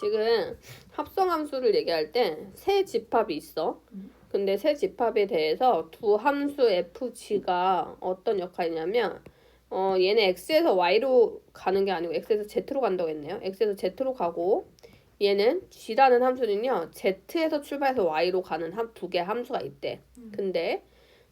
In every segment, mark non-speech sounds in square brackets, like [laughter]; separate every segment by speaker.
Speaker 1: 지금 합성함수를 얘기할 때 세 집합이 있어. 근데 세 집합에 대해서 두 함수 fg가 어떤 역할이냐면 어 얘네 x에서 y로 가는 게 아니고 x에서 z로 간다고 했네요. x에서 z로 가고 얘는 g라는 함수는요 z에서 출발해서 y로 가는 함, 두 개의 함수가 있대. 근데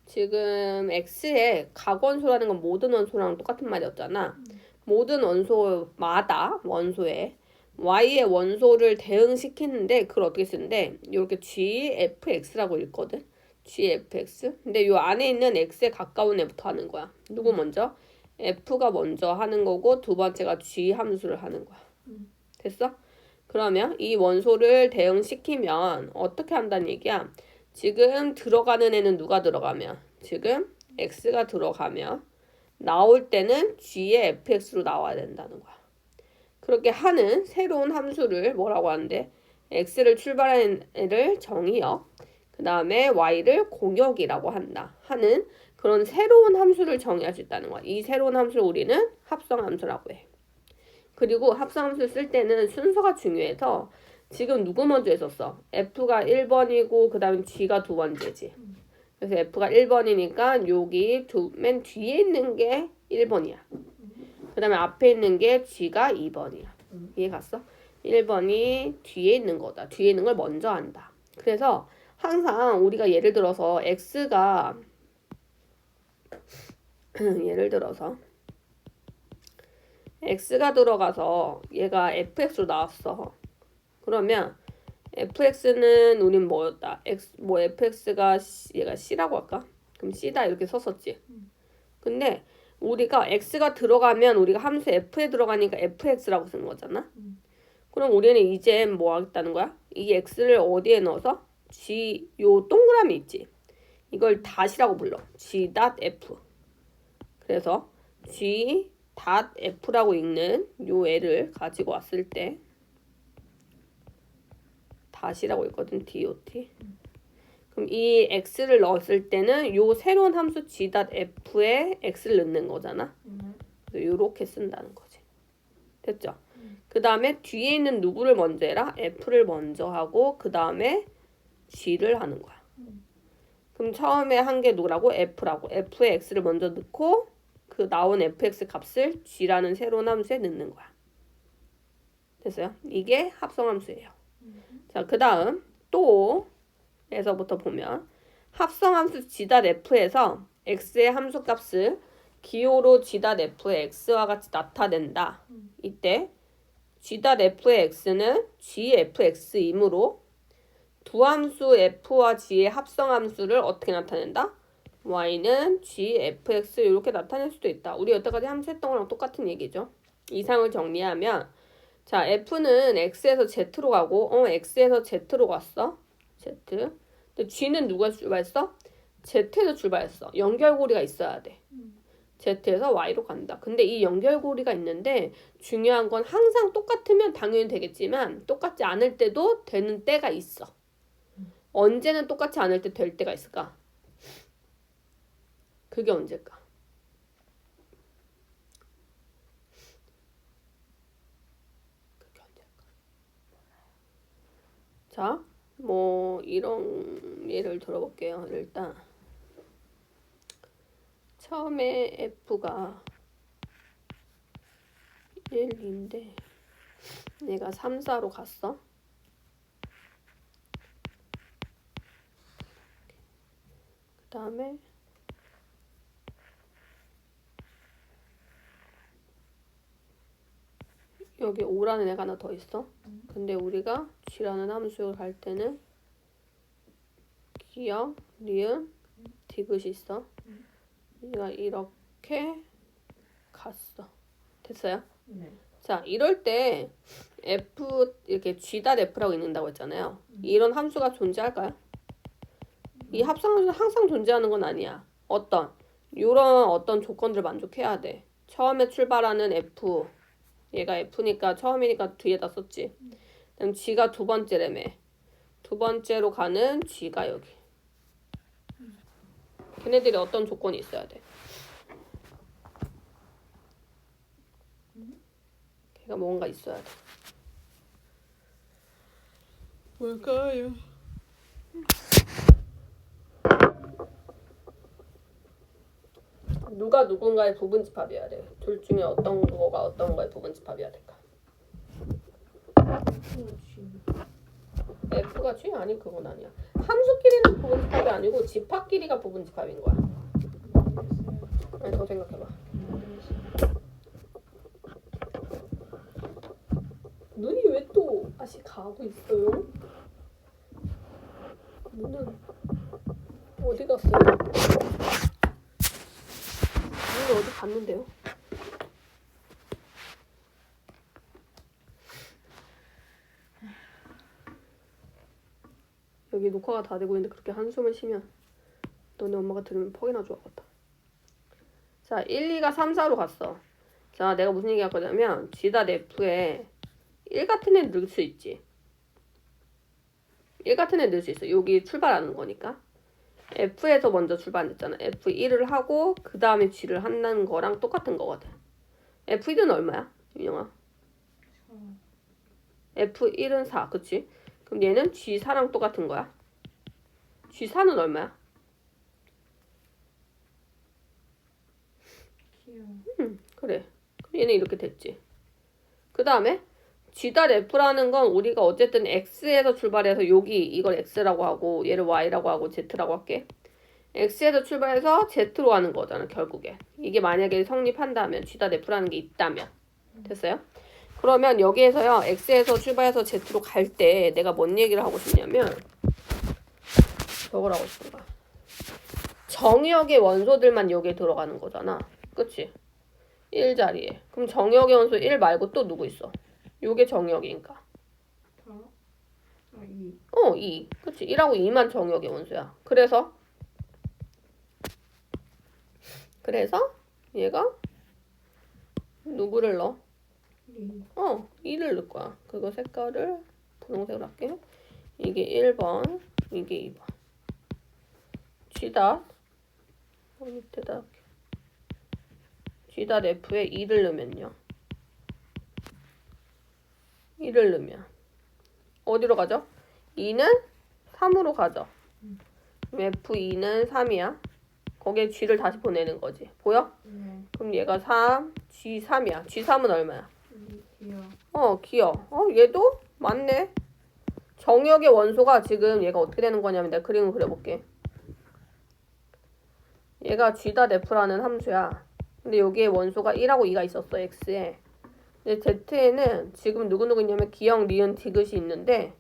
Speaker 1: 지금 x의 각원소라는 건 모든 원소랑 똑같은 말이었잖아. 모든 원소마다 원소에 y의 원소를 대응시키는데 그걸 어떻게 쓰는데 이렇게 gfx라고 읽거든. gfx. 근데 요 안에 있는 x에 가까운 애부터 하는 거야. 누구 먼저? f가 먼저 하는 거고 두 번째가 g 함수를 하는 거야. 됐어? 그러면 이 원소를 대응시키면 어떻게 한다는 얘기야? 지금 들어가는 애는 누가 들어가면? 지금 x가 들어가면 나올 때는 g의 fx로 나와야 된다는 거야. 그렇게 하는 새로운 함수를 뭐라고 하는데 x를 출발하는 애를 정의역, 그 다음에 y를 공역이라고 한다. 하는 그런 새로운 함수를 정의할 수 있다는 거야. 이 새로운 함수를 우리는 합성함수라고 해. 그리고 합성함수 쓸 때는 순서가 중요해서 지금 누구 먼저 했었어? f가 1번이고 그 다음에 g가 두 번째지. 그래서 f가 1번이니까 여기 두, 맨 뒤에 있는 게 1번이야. 그 다음에 앞에 있는 게 g가 2번이야. 이해 갔어? 1번이 뒤에 있는 거다. 뒤에 있는 걸 먼저 한다. 그래서 항상 우리가 예를 들어서 x가 [clears throat] 예를 들어서 x가 들어가서 얘가 fx로 나왔어. 그러면 fx는 우린 뭐였다? x 뭐 fx가 얘가 c라고 할까? 그럼 c다 이렇게 썼었지. 근데 우리가 x가 들어가면 우리가 함수 f에 들어가니까 fx라고 쓴 거잖아. 그럼 우리는 이제 뭐 하겠다는 거야? 이 x를 어디에 넣어서 g 요 동그라미 있지. 이걸 다시라고 불러. g.f. 그래서 g.f라고 읽는 요 애를 가지고 왔을 때 다시라고 읽거든. dot. 그럼 이 x를 넣었을 때는 요 새로운 함수 g.f에 x를 넣는 거잖아. 요렇게 쓴다는 거지. 됐죠? 그 다음에 뒤에 있는 누구를 먼저 해라? f를 먼저 하고 그 다음에 g를 하는 거야. 그럼 처음에 한 게 누구라고? f라고. f에 x를 먼저 넣고 그 나온 fx 값을 g라는 새로운 함수에 넣는 거야. 됐어요? 이게 합성함수예요. 자, 그 다음 또 에서부터 보면 합성함수 g.f에서 x의 함수값을 기호로 g.f의 x와 같이 나타낸다. 이때 g.f의 x는 gfx이므로 두 함수 f와 g의 합성함수를 어떻게 나타낸다? y는 gfx 이렇게 나타낼 수도 있다. 우리 여태까지 함수 했던 거랑 똑같은 얘기죠. 이상을 정리하면 자 f는 x에서 z로 가고 어 x에서 z로 갔어. Z. 근데 g는 누가 출발했어? z에서 출발했어. 연결고리가 있어야 돼. z에서 y로 간다. 근데 이 연결고리가 있는데 중요한 건 항상 똑같으면 당연히 되겠지만 똑같지 않을 때도 되는 때가 있어. 언제는 똑같지 않을 때 될 때가 있을까? 그게 언제일까? 그게 언제일까? 자, 뭐 이런 예를 들어볼게요. 일단 처음에 F가 1, 2인데 얘가 3, 4로 갔어. 그 다음에 여기 5라는 애가 하나 더 있어. 근데 우리가 G라는 함수를 할 때는 기역, 리은, 디귿이 있어. 얘가 이렇게 갔어. 됐어요?
Speaker 2: 네.
Speaker 1: 자, 이럴 때 f 이렇게 g.f라고 읽는다고 했잖아요. 이런 함수가 존재할까요? 이 합성함수는 항상 존재하는 건 아니야. 어떤 이런 어떤 조건들을 만족해야 돼. 처음에 출발하는 f 얘가 f니까 처음이니까 뒤에다 썼지. 그럼 g가 두 번째라며. 두 번째로 가는 g가 여기. 걔네들이 어떤 조건이 있어야 돼. 걔가 뭔가 있어야 돼. 뭘까요? 누가 누군가의 부분 집합이어야 돼. 둘 중에 어떤 거가 어떤 거의 부분 집합이어야 될까? F가 G 아니 그건 아니야. 함수끼리는 부분 집합이 아니고 집합끼리가 부분 집합인 거야. 아니 더 생각해봐. 눈이 왜 또 다시 가고 있어요? 눈은 어디 갔어요? 갔는데요? 여기 녹화가 다 되고 있는데 그렇게 한숨을 쉬면 너네 엄마가 들으면 퍽이나 좋아하겠다. 자, 1, 2가 3, 4로 갔어. 자, 내가 무슨 얘기 할 거냐면 G다 F에 1 같은 애 넣을 수 있지. 1 같은 애 넣을 수 있어. 여기 출발하는 거니까. F에서 먼저 출발했잖아. F1을 하고 그 다음에 G를 한다는 거랑 똑같은 거거든. F1은 얼마야? 윤영아? F1은 4, 그치? 그럼 얘는 G4랑 똑같은 거야. G4는 얼마야?
Speaker 2: 귀여워.
Speaker 1: 음, 그래. 그럼 얘는 이렇게 됐지. 그 다음에 G달 F라는 건 우리가 어쨌든 X에서 출발해서 여기 이걸 X라고 하고 얘를 Y라고 하고 Z라고 할게. X에서 출발해서 Z로 가는 거잖아, 결국에. 이게 만약에 성립한다면, G달 F라는 게 있다면. 됐어요? 그러면 여기에서요, X에서 출발해서 Z로 갈 때 내가 뭔 얘기를 하고 싶냐면, 저걸 하고 싶은 거야. 정역의 원소들만 여기에 들어가는 거잖아. 그치? 1 자리에. 그럼 정역의 원소 1 말고 또 누구 있어? 요게 정역이니까.
Speaker 2: 다? 아, 이.
Speaker 1: 어, 2. 그치? 1하고 2만 정역의 원소야. 그래서 그래서 얘가 누구를 넣어?
Speaker 2: 이.
Speaker 1: 어, 2를 넣을 거야. 그거 색깔을 분홍색으로 할게. 이게 1번, 이게 2번. G닷 어, 밑에다 할게. G닷 F에 2를 넣으면요. 2를 넣으면 어디로 가죠? 2는 3으로 가죠. 그럼 F2는 3이야. 거기에 G를 다시 보내는 거지. 보여?
Speaker 2: 네.
Speaker 1: 그럼 얘가 3, G3이야. G3은 얼마야?
Speaker 2: 이. 귀여워.
Speaker 1: 어, 기어. 어, 얘도 맞네. 정역의 원소가 지금 얘가 어떻게 되는 거냐면 내가 그림을 그려볼게. 얘가 G다 F라는 함수야. 근데 여기에 원소가 1하고 2가 있었어, X에. 근데 Z에는 지금 누구누구 있냐면 기역, 니은, 디귿이 있는데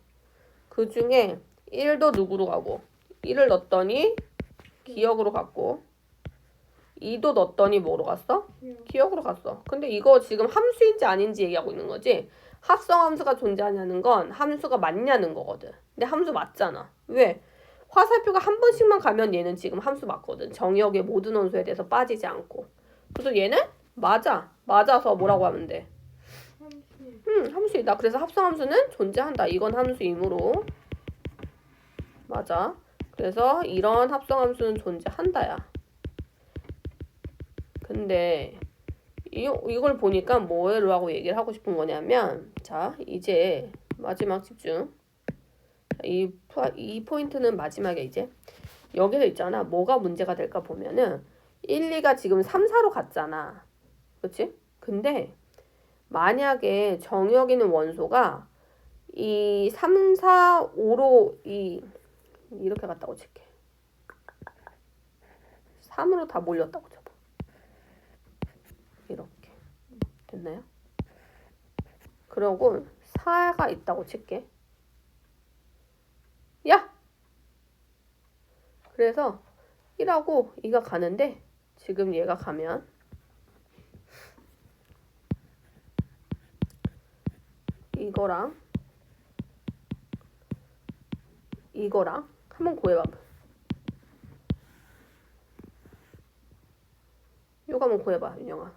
Speaker 1: 그 중에 1도 누구로 가고 1을 넣었더니 기역으로 갔고 2도 넣었더니 뭐로 갔어? 기억으로 갔어. 근데 이거 지금 함수인지 아닌지 얘기하고 있는 거지. 합성 함수가 존재하냐는 건 함수가 맞냐는 거거든. 근데 함수 맞잖아. 왜? 화살표가 한 번씩만 가면 얘는 지금 함수 맞거든. 정역의 모든 원소에 대해서 빠지지 않고. 그래서 얘는 맞아. 맞아서 뭐라고 하면 돼?
Speaker 2: 삼십.
Speaker 1: 음, 함수이다. 그래서 합성 함수는 존재한다. 이건 함수이므로 맞아. 그래서 이런 합성 함수는 존재한다야. 근데 이, 이걸 보니까 뭐를 하고 얘기를 하고 싶은 거냐면 자 이제 마지막 집중 이, 푸- 이 포인트는 마지막에 이제 여기서 있잖아 뭐가 문제가 될까 보면은 1, 2가 지금 3, 4로 갔잖아 그치? 근데 만약에 정역 있는 원소가 이 3, 4, 5로 이 이렇게 갔다고 칠게 3으로 다 몰렸다고 쳐봐 이렇게 됐나요? 그러고 4가 있다고 칠게 야! 그래서 1하고 2가 가는데 지금 얘가 가면 이거랑 이거랑 한번 구해봐봐. 이거 한번 구해봐, 윤영아.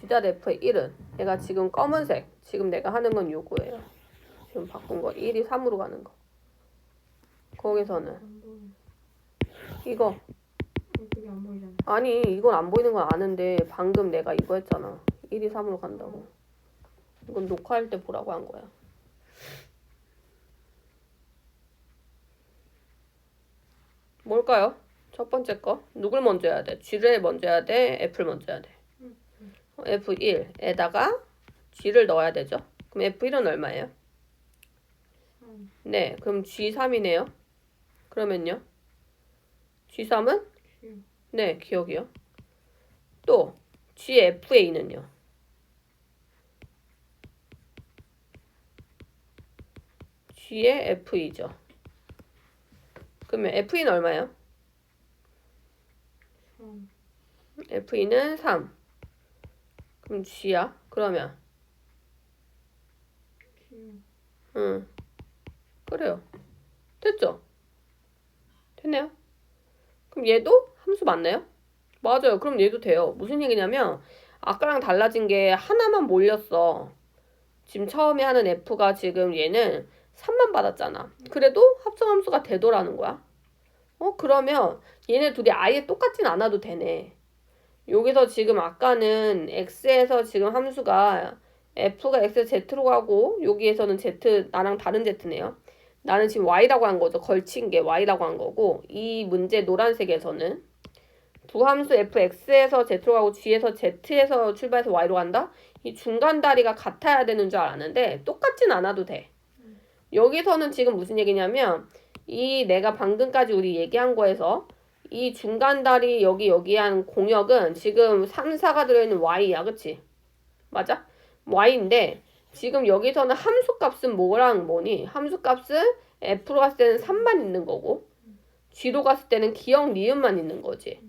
Speaker 1: G자 F의 1은 얘가 지금 검은색. 지금 내가 하는 건 요거예요. 지금 바꾼 거 1이 3으로 가는 거. 거기서는. 이거. 아니 이건 안 보이는 건 아는데 방금 내가 이거 했잖아. 1이 3으로 간다고. 이건 녹화할 때 보라고 한 거야. 뭘까요? 첫 번째 거. 누굴 먼저 해야 돼? 쥐를 먼저 해야 돼? 애플 먼저 해야 돼? 어, F1에다가 G를 넣어야 되죠? 그럼 F1은 얼마예요? 네, 그럼 G3이네요. 그러면요? G3은? 네, 기억이요. 또 GFA는요? G의 F이죠. 그러면 F는 얼마예요?
Speaker 2: 삼.
Speaker 1: F는 3. 그럼 G야? 그러면
Speaker 2: 칠.
Speaker 1: 응. 그래요. 됐죠? 됐네요. 그럼 얘도 함수 맞나요? 맞아요. 그럼 얘도 돼요. 무슨 얘기냐면 아까랑 달라진 게 하나만 몰렸어. 지금 처음에 하는 F가 지금 얘는 3만 받았잖아. 그래도 합성함수가 되더라는 거야. 어, 그러면 얘네 둘이 아예 똑같진 않아도 되네. 여기서 지금 아까는 X에서 지금 함수가 F가 X, Z로 가고 여기에서는 Z 나랑 다른 Z네요. 나는 지금 Y라고 한 거죠. 걸친 게 Y라고 한 거고 이 문제 노란색에서는 두 함수 fx에서 z로 가고 g에서 z에서 출발해서 y로 간다? 이 중간 다리가 같아야 되는 줄 알았는데 똑같진 않아도 돼. 여기서는 지금 무슨 얘기냐면 이 내가 방금까지 우리 얘기한 거에서 이 중간 다리 여기 여기 한 공역은 지금 3, 4가 들어있는 y야. 그치? 맞아? y인데 지금 여기서는 함수 값은 뭐랑 뭐니? 함수 값은 f로 갔을 때는 3만 있는 거고 g로 갔을 때는 기억 니은만 있는 거지.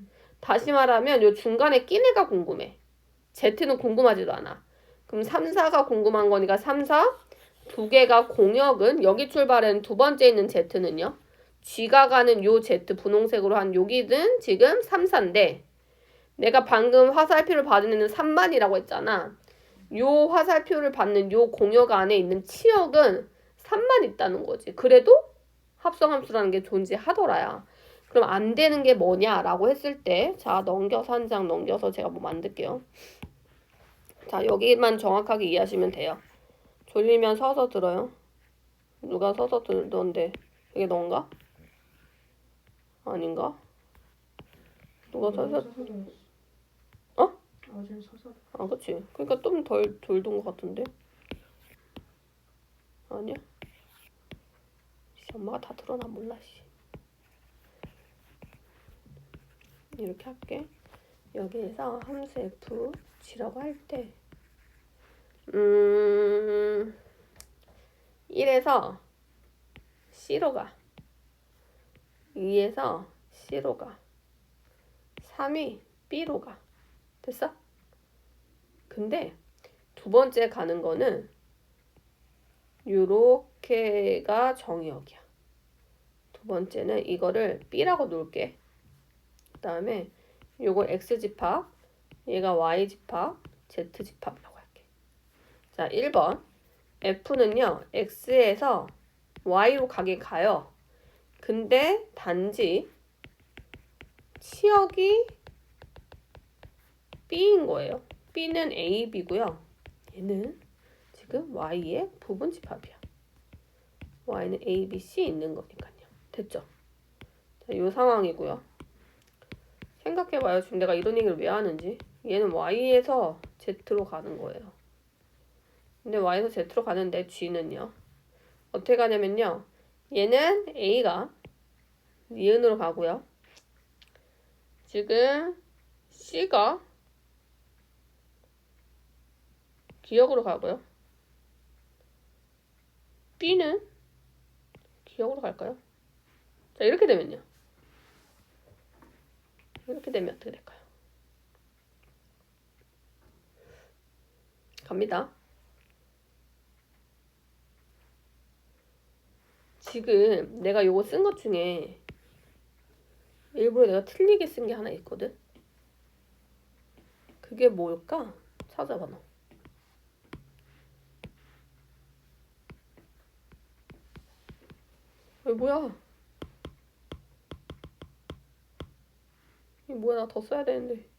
Speaker 1: 다시 말하면 요 중간에 낀 애가 궁금해. Z는 궁금하지도 않아. 그럼 3, 4가 궁금한 거니까 3, 4. 두 개가 공역은 여기 출발은 두 번째 있는 Z는요. G가 가는 요 Z 분홍색으로 한 여기는 지금 3, 4인데 내가 방금 화살표를 받은 애는 3만이라고 했잖아. 요 화살표를 받는 요 공역 안에 있는 치역은 3만 있다는 거지. 그래도 합성함수라는 게 존재하더라야. 그럼 안 되는 게 뭐냐라고 했을 때, 자, 넘겨서 한 장 넘겨서 제가 뭐 만들게요. 자, 여기만 정확하게 이해하시면 돼요. 졸리면 서서 들어요. 누가 서서 들던데, 이게 넌가? 아닌가? 누가 서서,
Speaker 2: 서서.
Speaker 1: 어?
Speaker 2: 어제 서서
Speaker 1: 아, 그치. 그러니까 좀 덜, 덜던 것 같은데? 아니야? 씨, 엄마가 다 들어나 몰라, 씨. 이렇게 할게. 여기에서 함수 f g라고 할 때, 음, 1에서 c로 가. 2에서 c로 가. 3이 b로 가. 됐어? 근데 두 번째 가는 거는 요렇게가 정의역이야. 두 번째는 이거를 B라고 놓을게. 그 다음에 요거 X 집합, 얘가 Y 집합, Z 집합이라고 할게. 자, 1번. F는요, X에서 Y로 가긴 가요. 근데 단지 치역이 B인 거예요. B는 A, B고요. 얘는 지금 Y의 부분 집합이야. Y는 A, B, C 있는 거니까요. 됐죠? 자, 요 상황이고요. 생각해봐요. 지금 내가 이런 얘기를 왜 하는지. 얘는 Y에서 Z로 가는 거예요. 근데 Y에서 Z로 가는데 G는요. 어떻게 가냐면요. 얘는 A가 니은으로 가고요. 지금 C가 기역으로 가고요. B는 기역으로 갈까요? 자, 이렇게 되면요. 이렇게 되면 어떻게 될까요? 갑니다. 지금 내가 요거 쓴 것 중에 일부러 내가 틀리게 쓴 게 하나 있거든? 그게 뭘까? 찾아봐, 너. 이 뭐야? 이 뭐야? 나 더 써야 되는데.